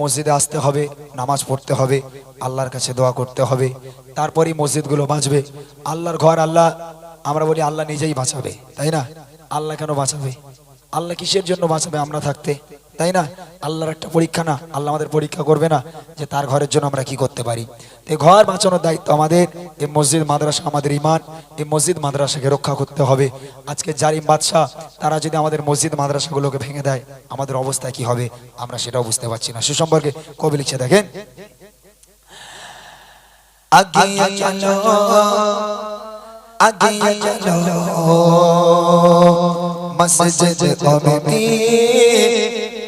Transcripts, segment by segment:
মসজিদে আসতে হবে, নামাজ পড়তে হবে, আল্লাহর কাছে দোয়া করতে হবে, তারপরেই মসজিদগুলো বাঁচবে। আল্লাহর ঘর আল্লাহ, আমরা বলি আল্লাহ নিজেই বাঁচাবে, তাই না? আল্লাহ কেন বাঁচাবে? আল্লাহ কিসের জন্য বাঁচাবে আমরা থাকতে? তাই না? আল্লাহর একটা পরীক্ষা না, আল্লাহ আমাদের পরীক্ষা করবে না যে তার ঘরের জন্য আমরা কি করতে পারি। তো ঘর বাঁচানোর দায়িত্ব আমাদের এই মসজিদ মাদ্রাসা আমাদের ইমান এই মসজিদ মাদ্রাসাকে রক্ষা করতে হবে। আজকে জারিম বাদশাহ, তারা যদি আমাদের মসজিদ মাদ্রাসাগুলোকে ভেঙে দেয়, আমাদের অবস্থা কি হবে? আমরা সেটাও বুঝতে পারছি না। সে সম্পর্কে কবি লিখছে, দেখেন।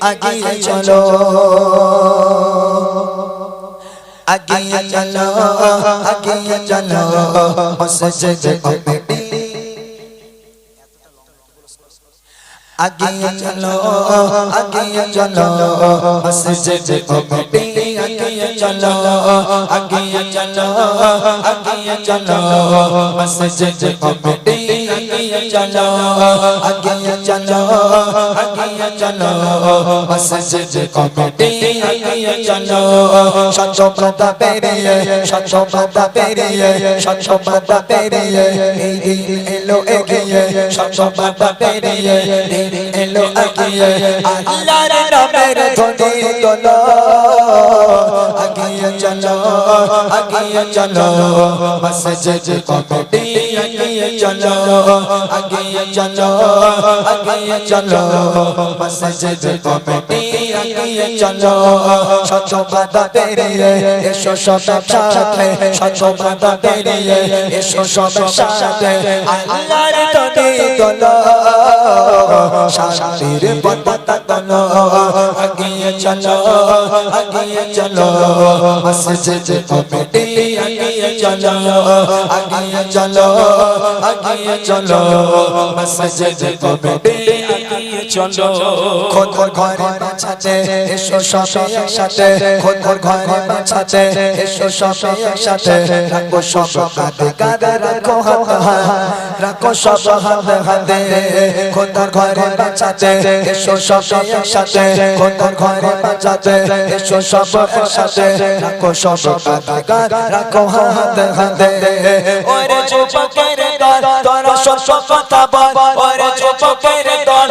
আগিয়ে চলো আগিয়ে চলো মসজিদ কমিটি আগিয়ে চলো আগিয়ে চলো আগিয়ে চলো মসজিদ কমিটি আগিয়ে চলো আগিয়ে চলো মসজিদ কমিটি আগিয়ে চলো আগিয়ে চলো আগিয়ে চলো মসজিদ কমিটি আগিয়ে চলো আগিয়ে চলো আগিয়ে চলো মসজিদ কমিটি আগিয়ে চলো। সচ্চবতা পেরিয়ে সচ্চবতা পেরিয়ে সচ্চবতা পেরিয়ে এই দিন এলো এগিয়ে। সচ্চবতা পেরিয়ে দিন এলো এগিয়ে। আল্লাহর নামের আগিয়ে চলো আগিয়ে চলো মসজিদ কমিটি আগিয়ে চলো আগিয়ে চলো আগিয়ে চলো মসজিদ কমিটি আগিয়ে চলো সচ্চবতা পেরিয়ে এসো সবের সাথে সচ্চবতা পেরিয়ে এসো সবের সাথে আল্লাহর ধ্বনি তোলো শান্তির পতাকা তোলো আগিয়ে চলো আগিয়ে চলো। মসজিদ কমিটি, আগিয়ে চলো আগিয়ে চলো আগিয়ে চলো। মসজিদ কমিটি আগিয়ে চলো খোদ ঘরে বাঁচাতে, এসো সবে একসাথে। খোদ ঘরে বাঁচাতে, এসো সবে একসাথে। রাখো সব হাতে কাঁধে রাখো হাত, রাখো সব হাতে হাতে। খোদার ঘরে বাঁচাতে, এসো সবে একসাথে। খোদার ঘরে বাঁচাতে, এসো সব একসাথে। রাখো সব হাতে কাঁধে রাখো হাতে হাতে। ওরে যুবকের দল, তোরা সব কথা বল। ওরে যুবকের দল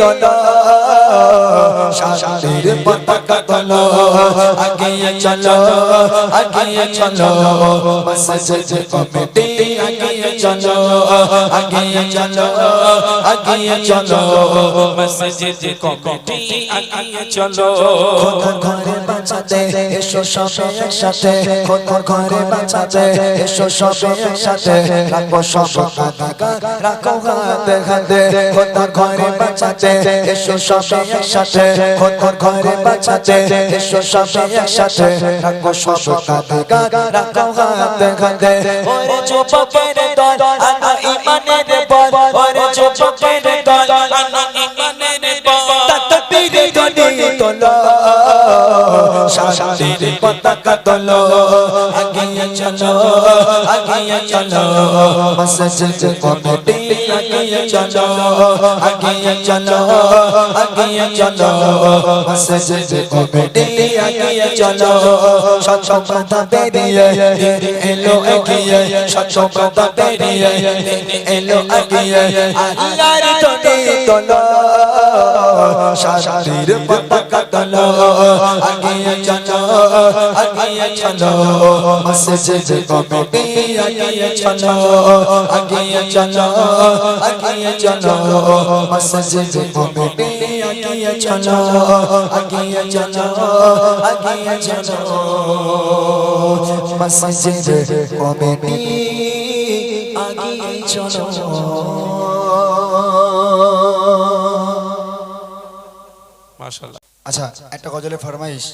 ধনী তোলো শান্তির পতাকা তোলো। আগিয়ে চলো আগিয়ে চলো। মসজিদ কমিটি, আগিয়ে চলো আগিয়ে চলো আগিয়ে চলো। মসজিদ কমিটি, আগিয়ে চলো। খোদার ঘরে বাঁচাতে, এসো সবে একসাথে। খোদার ঘরে বাঁচাতে, এসো সবে একসাথে। রাখো সব রাখো হাতে হাতে। খোদার ঘরে বাঁচাতে, এসো সবে একসাথে খোদার ঘরে বাঁচাতে, এসো সবে একসাথে। রাখো সব পতাকা রাখো হাতে হাতে। ওরে যুবকের দল, আনা ইমানের বল। ওরে যুবকের দল, আনা ইমানের বল। তাকবীর ধ্বনি তোলো, শান্তির পতাকা তোলো। চলো আগিয়ে চলো। মসজিদ কমিটি আগিয়ে চলো আগিয়ে চলো আগিয়ে চলো। মসজিদ কমিটি আগিয়ে চলো সচ্চবতা পেরিয়ে এলো এগিয়ে সচ্চবতা পেরিয়ে এলো এগিয়ে আল্লাহর ধ্বনি তোলো শান্তির পতাকা তোলো। আগিয়ে চলো আগিয়ে চলো মসজিদ কমিটি আগিয়ে চলো আগিয়ে চলো আগিয়ে চলো মসজিদ কমিটি আগিয়ে চলো আগিয়ে চলো আগিয়ে চলো মসজিদ কমিটি আগিয়ে চলো। মাশাআল্লাহ। আচ্ছা একটা গজলের ফরমাইশ।